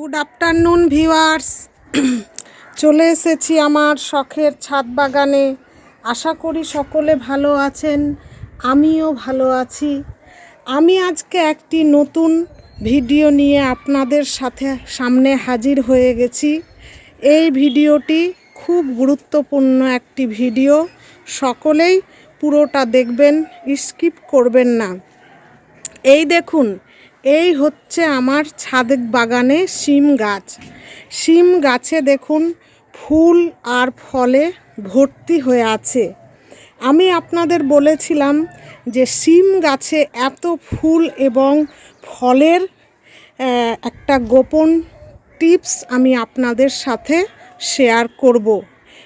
Good afternoon viewers চলে এসেছি আমার শখের ছাদ বাগানে। আশা করি সকলে ভালো আছেন, আমিও ভালো আছি। আমি আজকে একটি নতুন ভিডিও নিয়ে আপনাদের সাথে সামনে হাজির হয়ে গেছি। এই ভিডিওটি খুব গুরুত্বপূর্ণ একটি ভিডিও। সকলেই পুরোটা দেখবেন, স্কিপ করবেন না। এই দেখুন এই হচ্ছে আমার ছাদের বাগানে শিম গাছ। শিম গাছে দেখুন ফুল আর ফলে ভর্তি হয়ে আছে। আমি আপনাদের বলেছিলাম যে শিম গাছে এত ফুল এবং ফলের একটা গোপন টিপস আমি আপনাদের সাথে শেয়ার করব।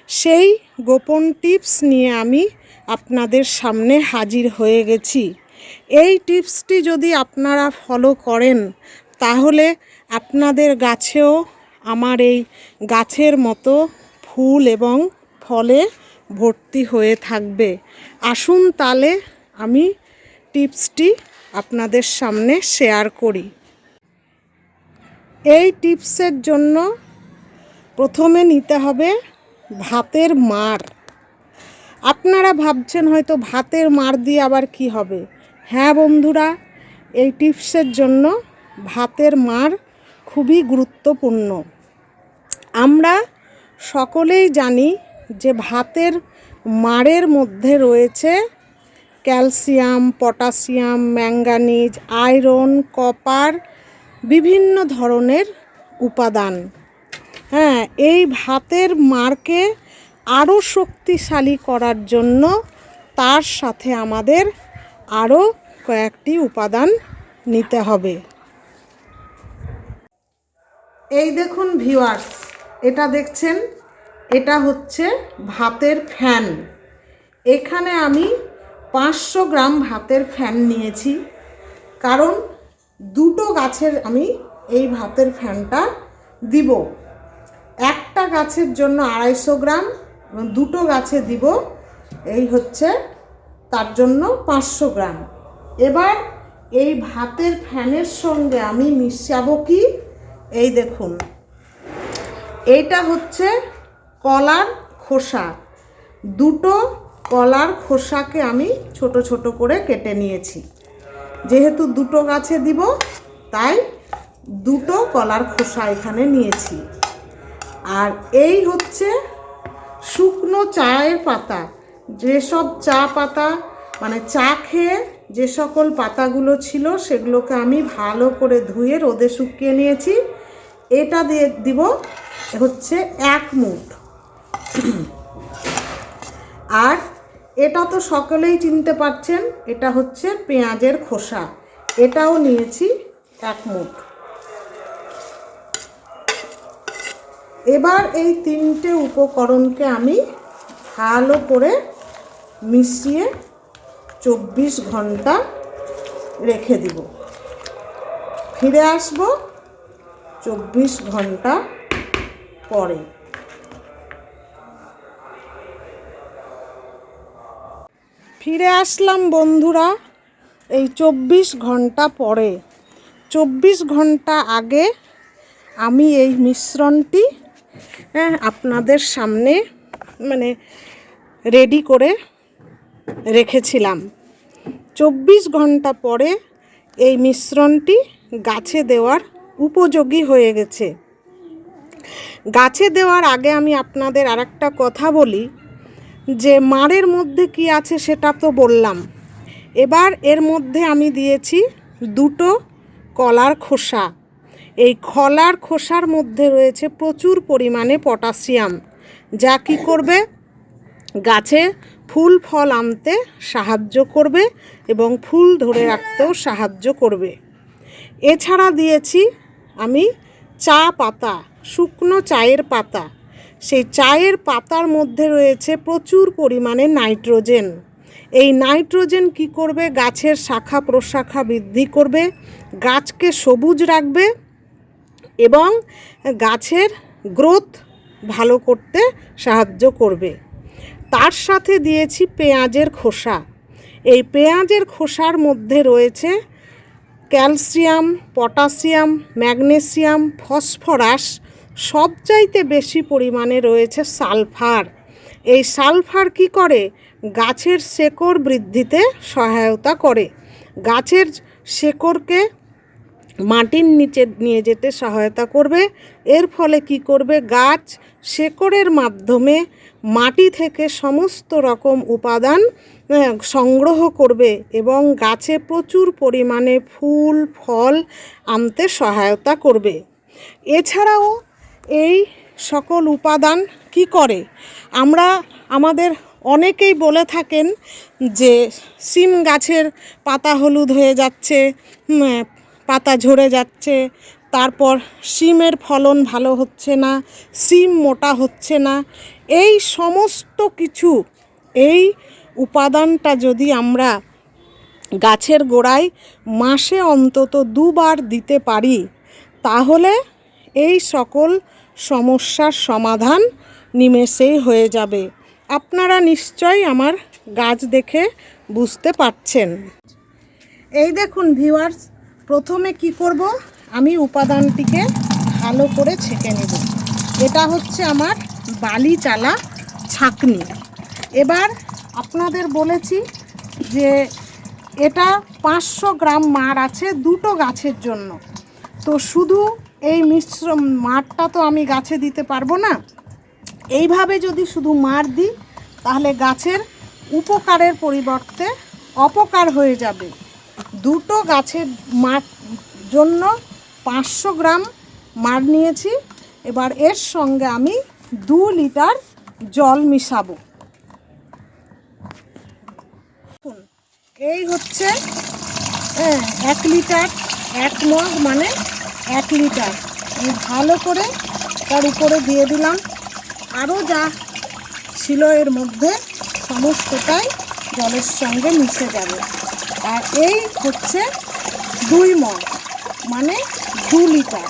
সেই গোপন টিপস নিয়ে আমি আপনাদের সামনে হাজির হয়ে গেছি। এই টিপসটি যদি আপনারা ফলো করেন, তাহলে আপনাদের গাছেও আমার এই গাছের মতো ফুল এবং ফলে ভর্তি হয়ে থাকবে। আসুন তাহলে আমি টিপসটি আপনাদের সামনে শেয়ার করি। এই টিপসের জন্য প্রথমে নিতে হবে ভাতের মার। আপনারা ভাবছেন হয়তো ভাতের মার দিয়ে আবার কি হবে? হ্যাঁ বন্ধুরা, এই টিপসের জন্য ভাতের মার খুবই গুরুত্বপূর্ণ। আমরা সকলেই জানি যে ভাতের মারের মধ্যে রয়েছে calcium, potassium, manganese, iron, copper, বিভিন্ন ধরনের উপাদান। হ্যাঁ এই ভাতের মারকে আরও শক্তিশালী করার জন্য তার সাথে আমাদের আরও কয়েকটি উপাদান নিতে হবে। এই দেখুন ভিউয়ার্স এটা দেখছেন, এটা হচ্ছে ভাতের ফ্যান এখানে আমি পাঁচশো গ্রাম ভাতের ফ্যান নিয়েছি, কারণ দুটো গাছের আমি এই ভাতের ফ্যানটা দিব। একটা গাছের জন্য আড়াইশো গ্রাম এবং দুটো গাছে দিব, এই হচ্ছে তার জন্য পাঁচশো গ্রাম। এবার এই ভাতের ফ্যানের সঙ্গে আমি মিশাবো কি? এই দেখুন। এইটা হচ্ছে কলার খোসা। দুটো কলার খোসাকে আমি ছোট ছোট করে কেটে নিয়েছি। যেহেতু দুটো গাছে দিব, তাই দুটো কলার খোসা এখানে নিয়েছি। আর এই হচ্ছে শুকনো চায়ের পাতা। যেসব চা পাতা মানে চা খেয়ে যে সকল পাতাগুলো ছিল সেগুলোকে আমি ভালো করে ধুয়ে রোদে শুকিয়ে নিয়েছি। এটা দিয়ে দিব হচ্ছে এক মুঠ। আর এটা তো সকলেই চিনতে পারছেন, এটা হচ্ছে পেঁয়াজের খোসা। এটাও নিয়েছি এক মুঠ। এবার এই তিনটে উপকরণকে আমি ভালো করে মিশিয়ে চব্বিশ ঘণ্টা রেখে দিব। ফিরে আসব চব্বিশ ঘণ্টা পরে। ফিরে আসলাম বন্ধুরা এই চব্বিশ ঘণ্টা পরে। চব্বিশ ঘণ্টা আগে আমি এই মিশ্রণটি হ্যাঁ, আপনাদের সামনে মানে রেডি করে রেখেছিলাম। চব্বিশ ঘণ্টা পরে এই মিশ্রণটি গাছে দেওয়ার উপযোগী হয়ে গেছে। গাছে দেওয়ার আগে আমি আপনাদের আরেকটা কথা বলি, যে মাড়ের মধ্যে কি আছে সেটা তো বললাম। এবার এর মধ্যে আমি দিয়েছি দুটো কলার খোসা। এই খলার খোসার মধ্যে রয়েছে প্রচুর পরিমাণে পটাশিয়াম, যা কি করবে? গাছে ফুল ফল আনতে সাহায্য করবে এবং ফুল ধরে রাখতেও সাহায্য করবে। এছাড়া দিয়েছি আমি চা পাতা, শুকনো চায়ের পাতা। সেই চায়ের পাতার মধ্যে রয়েছে প্রচুর পরিমাণে নাইট্রোজেন। এই নাইট্রোজেন কি করবে? গাছের শাখা প্রশাখা বৃদ্ধি করবে, গাছকে সবুজ রাখবে এবং গাছের গ্রোথ ভালো করতে সাহায্য করবে। তার সাথে দিয়েছি পেঁয়াজের খোসা। এই পেঁয়াজের খোসার মধ্যে রয়েছে ক্যালসিয়াম, পটাশিয়াম, ম্যাগনেসিয়াম, ফসফরাস সবচাইতে বেশি পরিমাণে রয়েছে সালফার। এই সালফার কি করে? গাছের শেকড় বৃদ্ধিতে সহায়তা করে। গাছের শেকড়কে মাটির নিচে নিয়ে যেতে সহায়তা করবে। এর ফলে কি করবে? গাছ শেকড়ের মাধ্যমে মাটি থেকে সমস্ত রকম উপাদান সংগ্রহ করবে এবং গাছে প্রচুর পরিমাণে ফুল, ফল আনতে সহায়তা করবে। এছাড়াও এই সকল উপাদান কি করে? আমরা, আমাদের অনেকেই বলে থাকেন যে, সিম গাছের পাতা হলুদ হয়ে যাচ্ছে পাতা ঝরে যাচ্ছে, তারপর সিমের ফলন ভালো হচ্ছে না সিম মোটা হচ্ছে না। এই সমস্ত কিছু, এই উপাদানটা যদি আমরা গাছের গোড়ায় মাসে অন্তত দুবার দিতে পারি, তাহলে এই সকল সমস্যার সমাধান নিমেষেই হয়ে যাবে। আপনারা নিশ্চয়ই আমার গাছ দেখে বুঝতে পারছেন। এই দেখুন ভিউয়ার্স প্রথমে কি করব? আমি উপাদানটিকে ভালো করে ছেঁকে নেব। এটা হচ্ছে আমার বালি চালা ছাকনি। এবার আপনাদের বলেছি যে এটা পাঁচশো গ্রাম মার আছে দুটো গাছের জন্য। তো শুধু এই মিশ্র মারটা তো আমি গাছে দিতে পারব না। এইভাবে যদি শুধু মার দিই, তাহলে গাছের উপকারের পরিবর্তে অপকার হয়ে যাবে। দুটো গাছের মাঠ জন্য পাঁচশো গ্রাম মার নিয়েছি। এবার এর সঙ্গে আমি দু লিটার জল মিশাবো। এই হচ্ছে হ্যাঁ, এক লিটার এক মগ মানে এক লিটার। আমি ভালো করে তার উপরে দিয়ে দিলাম। আরও যা ছিল এর মধ্যে সমস্তটাই জলের সঙ্গে মিশে যাবে। আর এই হচ্ছে দুই মগ মানে দু লিটার।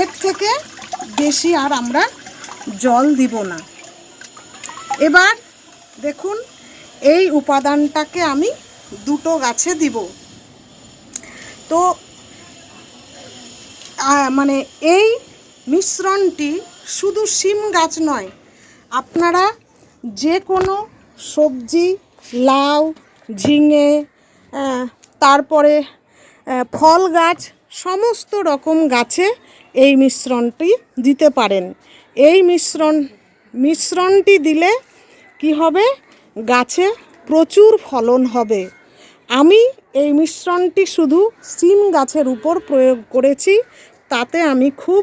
এর থেকে বেশি আর আমরা জল দিব না। এবার দেখুন, এই উপাদানটাকে আমি দুটো গাছে দিব। তো মানে এই মিশ্রণটি শুধু শিম গাছ নয়, আপনারা যে কোনো সবজি, লাউ ঝিঙে তারপরে ফল গাছ, সমস্ত রকম গাছে এই মিশ্রণটি দিতে পারেন। এই মিশ্রণ, মিশ্রণটি দিলে কি হবে? গাছে প্রচুর ফলন হবে। আমি এই মিশ্রণটি শুধু সিম গাছের উপর প্রয়োগ করেছি, তাতে আমি খুব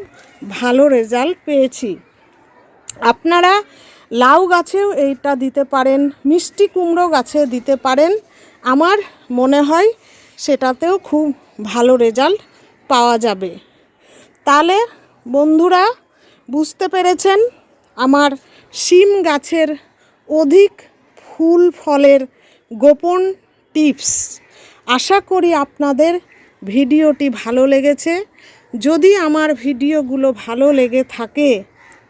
ভালো রেজাল্ট পেয়েছি। আপনারা লাউ গাছেও এইটা দিতে পারেন, মিষ্টি কুমড়ো গাছে দিতে পারেন। আমার মনে হয় সেটাতেও খুব ভালো রেজাল্ট পাওয়া যাবে। তাহলে বন্ধুরা, বুঝতে পেরেছেন, আমার শিম গাছের অধিক ফুল ফলের গোপন টিপস। আশা করি আপনাদের ভিডিওটি ভালো লেগেছে। যদি আমার ভিডিওগুলো ভালো লেগে থাকে,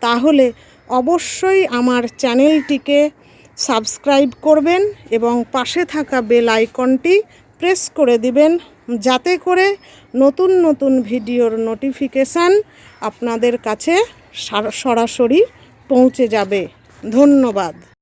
তাহলে অবশ্যই আমার চ্যানেলটিকে সাবস্ক্রাইব করবেন এবং পাশে থাকা বেল আইকনটি প্রেস করে দিবেন যাতে করে নতুন নতুন ভিডিওর নোটিফিকেশান আপনাদের কাছে সার- সরাসরি পৌঁছে যাবে। ধন্যবাদ।